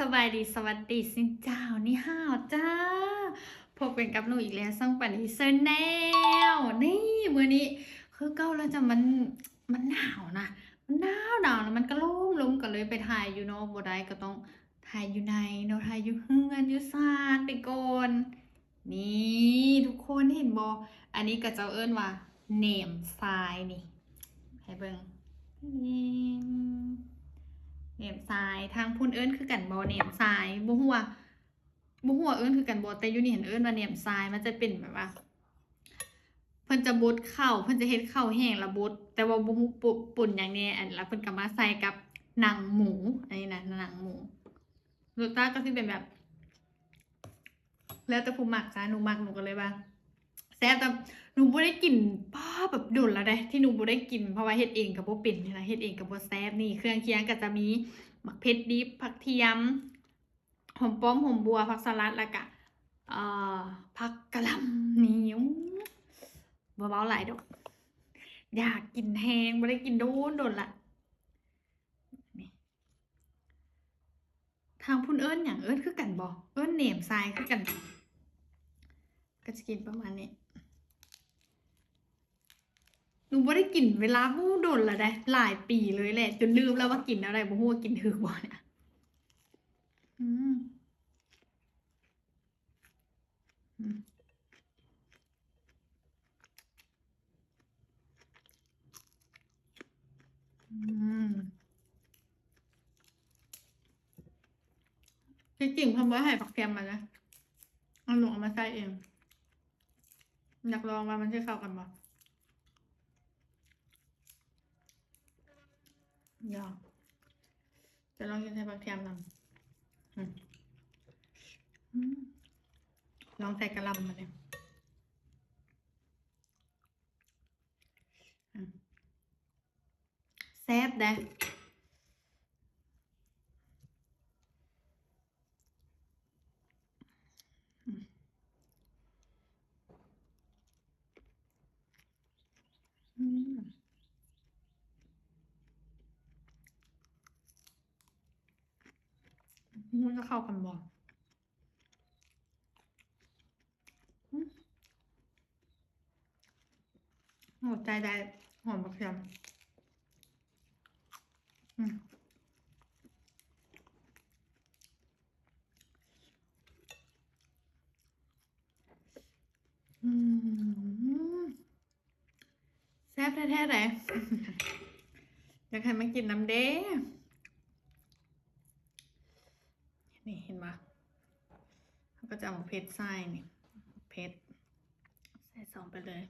สบายดีสวัสดีสินเจ้านี่ห้าวจ้าพบกันกับหนูอีกแล้วซ่องปันดีเซอร์แนลนี่มือนี้คือเก้าแล้วจะมันมันหนาวนะมันหนาวหนาวแล้วมันก็ล่มลมก็เลยไปถ่ายอยู่นอกบัได้ก็ต้องถ่ายอยู่ในเนาะถ่ายอยู่เฮือนอยู่ซานไปก่อนนี่ทุกคนเห็นบออันนี้ก็เจ้าเอิ้นว่าเนมทรายนี่ให้เบิ่งเนี่ เนมทรายทางพุ่นเอิ้นคือกันบอเนมทรายบ่ฮู้ว่าบ่ฮู้ว่าเอิ้นคือกันบอแต่ยูนี่เห็นเอิ้นว่าเนมทรายมันจะเป็นแบบว่า เพิ่นจะบดข้าวเพิ่นจะเฮ็ดข้าวแห้งและบดแต่ว่าบ่ฮู้ปุ่นอย่างแนี้อันแล้วเพิ่นก็มาใส่กับหนังหมูอันนี้นะหนังหมูรสชาติก็สิเป็นแบบ แล้วแต่ผู้มักจ้าหนูหมักหนูก็เลยว่า แซ่บแต่หนูบ่ได้กินป้าแบบโดนแล้วเด้ที่หนูบ่ได้กินเพราะว่าเฮ็ดเองก็บ่เป็นนี่นะเฮ็ดเองก็บ่แซ่บนี่เครื่องเคียงก็จะมีมักเผ็ดดิบผักเทียมหอมป้อมหอมบัวผักสลัดแล้วก็เอ่อผักกะหล่ำนี่อื้อเบาหลายดอกอยากกินแฮงบ่ได้กินโดนโดนละทางพุ่นเอิ้นหยังเอิ้นคือกันบ่เอิ้นเนมทรายคือกัน ก็จะกินประมาณนี้ นูบ่ได้กินเวลาบู้โดนละได้หลายปีเลยแหละ จนลืมแล้วว่ากินอะไรบ่ฮู้ว่ากินถือบ่เนี่ยอืมอืมอืมที่จริงเพิ่นบ่ให้ผักเทียมมานะเอาหนูเอามาใส่เอง อยากลองว่ามันจะเข้ากันบ่ ยอจะลองกินใส่ผักเทียมนำอืมอืมลองใส่กระหลำมาเลยแซ่บเด้อืมอืม มันจะเข้ากันบ่อืมหัวใจได้หอมกระเทียมอืมแซ่บแท้ๆเลยอยากให้มันกินน้ำเด้ นี่เห็นปะเขาก็จะเอาเพ ชรใส่นี่เพชรใส่สองไปเลย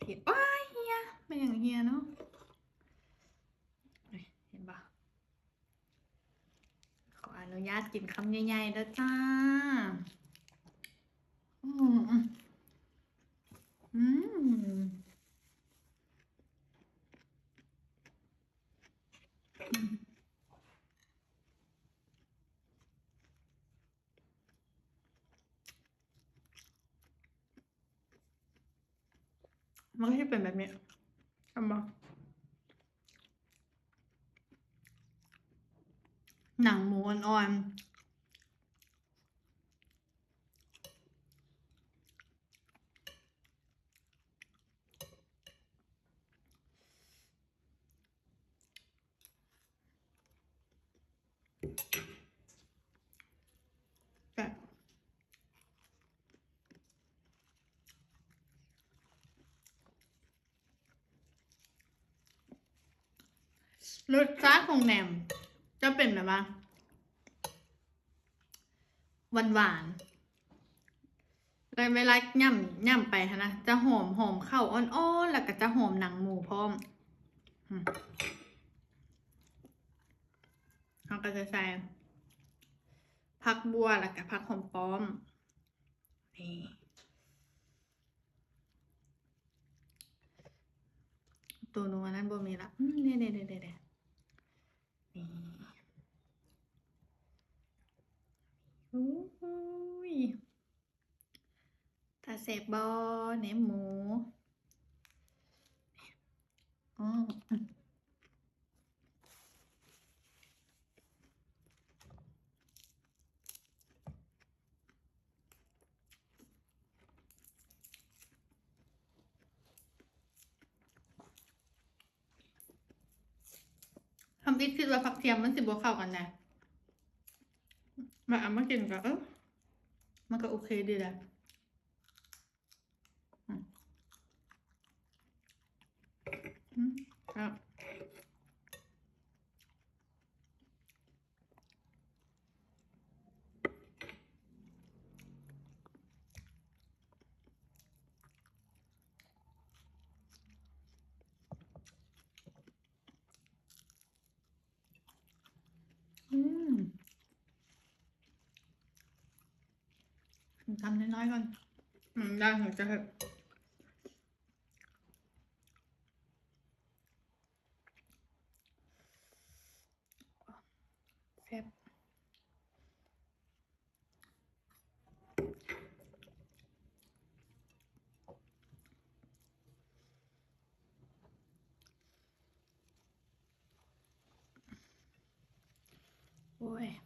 เทียว้ายเฮียเป็นอย่างเฮียเนาะเห็นปะขออนุญาตกินคำใหญ่ๆด้วจ้าอืมอืม มันก็จะเป็นแบบนี้ทำปะหนังหมูอ่อนๆ รสชาติของแหนม จะเป็นแบบว่าหวานหวานๆล้วเวลาย่ำย่ำไปนะจะหอมหอมข้าอ่อนๆแล้วก็จะหอมหนังหมูพร้อมเขาก็จะใส่ผักบัวแล้วก็ผักหอมป้อมนี่ตัวนูอันนั้นบ่มีละเนี่ยเนี่ยเนี่ยเนี่ย อ้ยตาเสบบอเนื้อหมูอ๋อ อิดคิดว่าผักเทียมมันสิบวเข้ากันนะมาเอามากินก็เออมันก็โอเคดีแหละอืมอืมครับอืมทำ น้อยๆก่อนอืมได้ถึงจะเถอะแซ่บโอ้ย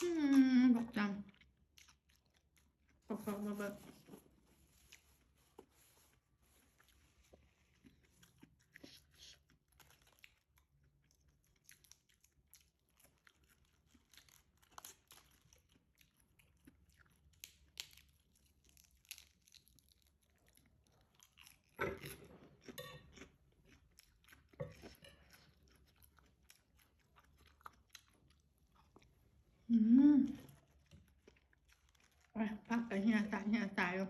อืมอืมบอกจำบอกบอกมาเบิกอืมไปพักไปเฮียตายเฮียตายอยู่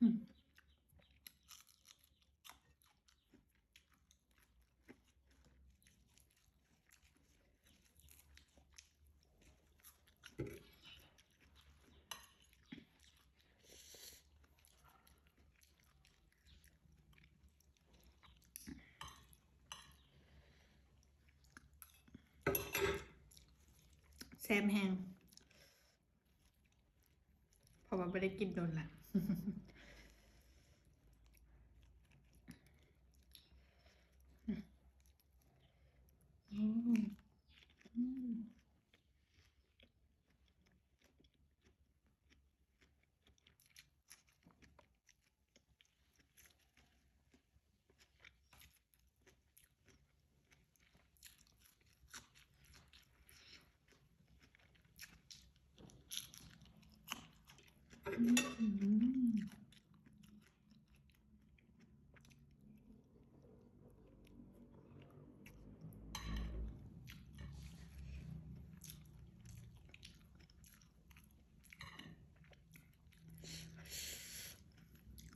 อืมแซมแห้งเพราะว่าไม่ได้กินโดนละ อืมอืม อืม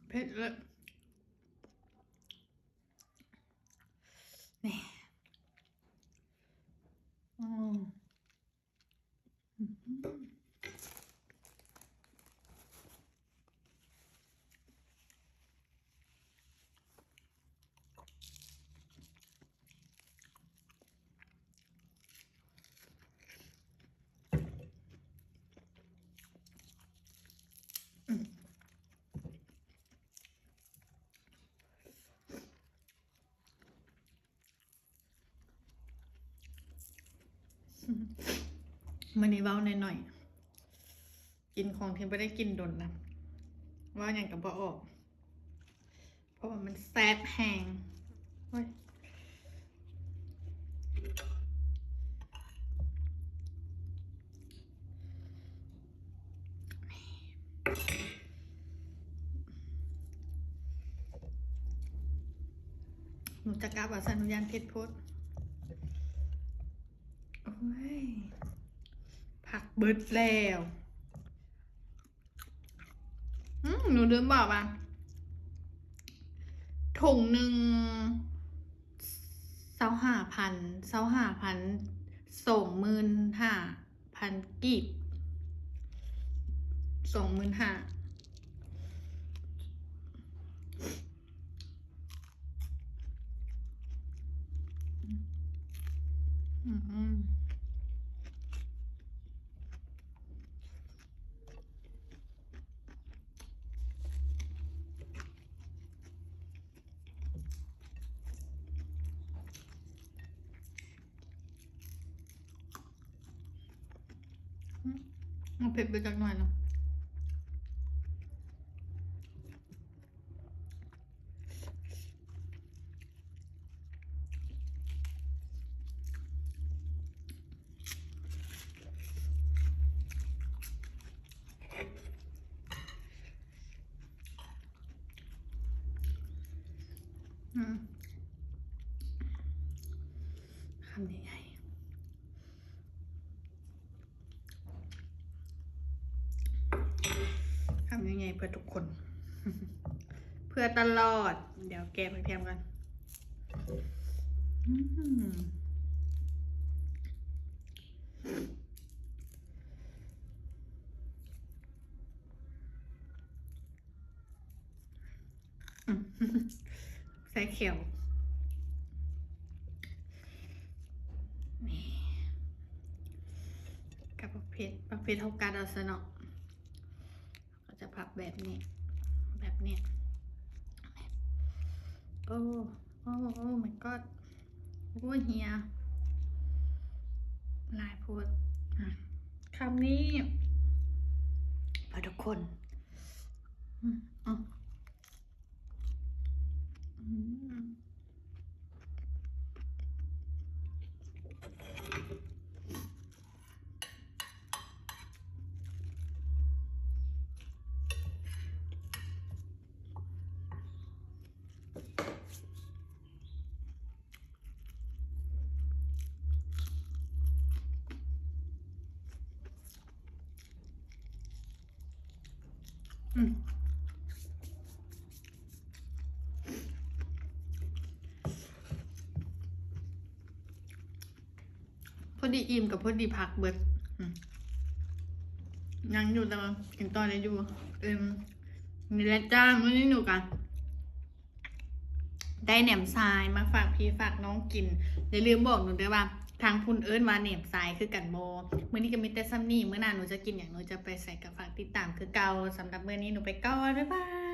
เผ็ดเลยนี่อืมอืม มันนี้เว้าหน่อยๆกินของที่ไม่ได้กินโดนนะว่าอย่างกับบ่ออก เพราะว่ามันแซ่บแหงเฮ้ยหนูจะกลับอะสันหนุยานเพชรพดโอ้ย ผักเบิดแล้วหนูลืมบอกอะถุงหนึ่งเศร้าห้าพันเศร้าห้าพันสองหมื่นห้าพันกีบสองหมื่นห้าอืม มันเผ็ดไปจักหน่อยเนาะอืมคำใหญ่ๆคำใหญ่ๆ เพื่อทุกคน เพื่อตลอด เดี๋ยวแกะไปเทียมกันใส่เขียวกับประเภทประเภทเท่ากันเอาซะเนาะ พับแบบนี้ แบบนี้โอ้โอ้โอ้ my god โอ้เฮียลายพูดคำนี้พอทุกคนอืมอะอืมอืม พอดีอิ่มกับพอดีพักเบิดยังอยู่แต่ว่ากินตอนนี้อยู่เอ็มนี่แหละจ้ามื่อนี้หนูกัน ได้แหนมทรายมาฝากพี่ฝากน้องกินอย่าลืมบอกหนูด้วยว่า ทางคุณเอิญวาเหนมทรายคือกันโบมื่อนี้ก็มีแต่ซัมนี่เมื่อหน้าหนูจะกินอย่างหนูจะไปใส่กับฝากติดตามคือเก่าสำหรับมื่อนี้หนูไปก่อนบ๊ายบาย